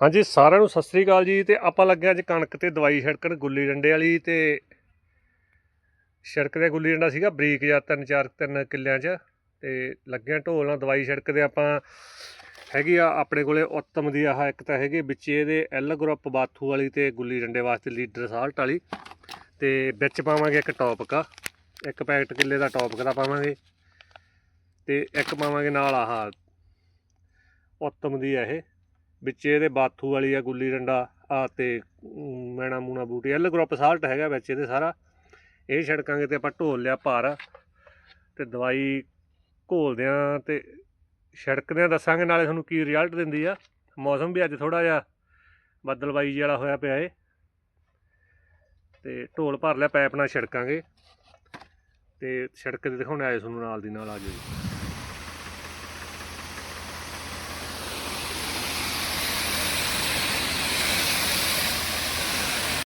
ਹਾਂਜੀ, ਸਾਰਿਆਂ ਨੂੰ ਸਤਿ ਸ੍ਰੀ ਅਕਾਲ ਜੀ, ਤੇ ਆਪਾਂ ਲੱਗੇ ਅੱਜ ਕਣਕ ਤੇ ਦਵਾਈ ਛਿੜਕਣ ਗੁੱਲੀ ਡੰਡੇ ਵਾਲੀ, ਤੇ ਛਿੜਕਦੇ ਗੁੱਲੀ ਡੰਡਾ ਸੀਗਾ ਬਰੀਕ ਜਾਂ ਤਿੰਨ ਚਾਰ, ਤਿੰਨ ਕਿੱਲਿਆਂ 'ਚ, ਤੇ ਲੱਗਿਆ ਢੋਲ ਨਾਲ ਦਵਾਈ ਛਿੜਕਦੇ ਆਪਾਂ। ਹੈਗੀ ਆ ਆਪਣੇ ਕੋਲੇ ਉੱਤਮ ਦੀ ਆਹ ਇੱਕ ਤਾਂ ਹੈਗੀ, ਵਿੱਚ ਇਹਦੇ ਐਲ ਗਰੁੱਪ ਬਾਥੂ ਵਾਲੀ ਤੇ ਗੁੱਲੀ ਡੰਡੇ ਵਾਸਤੇ ਲੀਡਰ ਸਾਲਟ ਵਾਲੀ, ਤੇ ਵਿੱਚ ਪਾਵਾਂਗੇ ਇੱਕ ਟੌਪਕ ਆ ਇੱਕ ਪੈਕਟ ਕਿੱਲੇ ਦਾ ਟੌਪਕ ਦਾ ਪਾਵਾਂਗੇ, ਤੇ ਇੱਕ ਪਾਵਾਂਗੇ ਨਾਲ ਆਹ ਉੱਤਮ ਦੀ ਆ ਇਹ। ਵਿੱਚ ਇਹਦੇ ਬਾਥੂ ਵਾਲੀ ਆ, ਗੁੱਲੀ ਡੰਡਾ, ਆ ਤੇ ਮੈਣਾ ਮੂਣਾ ਬੂਟੀ ਐਲ ਗਰੁੱਪ ਸਾਲਟ ਹੈਗਾ ਵਿੱਚ ਇਹਦੇ ਸਾਰਾ। ਇਹ ਛਿੜਕਾਂਗੇ ਤੇ ਆਪਾਂ ਢੋਲ ਲਿਆ ਭਾਰ। ਤੇ ਦਵਾਈ ਘੋਲਦੇ ਆ ਤੇ ਛਿੜਕਦੇ ਆ, ਦੱਸਾਂਗੇ ਨਾਲੇ ਤੁਹਾਨੂੰ ਕੀ ਰਿਜ਼ਲਟ ਦਿੰਦੀ ਆ। ਮੌਸਮ ਵੀ ਅੱਜ ਥੋੜਾ ਜਿਹਾ ਬੱਦਲਬਾਈ ਜਿਹੜਾ ਹੋਇਆ ਪਿਆ ਏ। ਤੇ ਢੋਲ ਭਰ ਲਿਆ ਪੈਪ ਨਾਲ ਛਿੜਕਾਂਗੇ। ਤੇ ਛਿੜਕ ਕੇ ਦਿਖਾਉਣੇ ਆਏ ਤੁਹਾਨੂੰ ਨਾਲ ਦੀ ਨਾਲ ਆ ਜਾਓ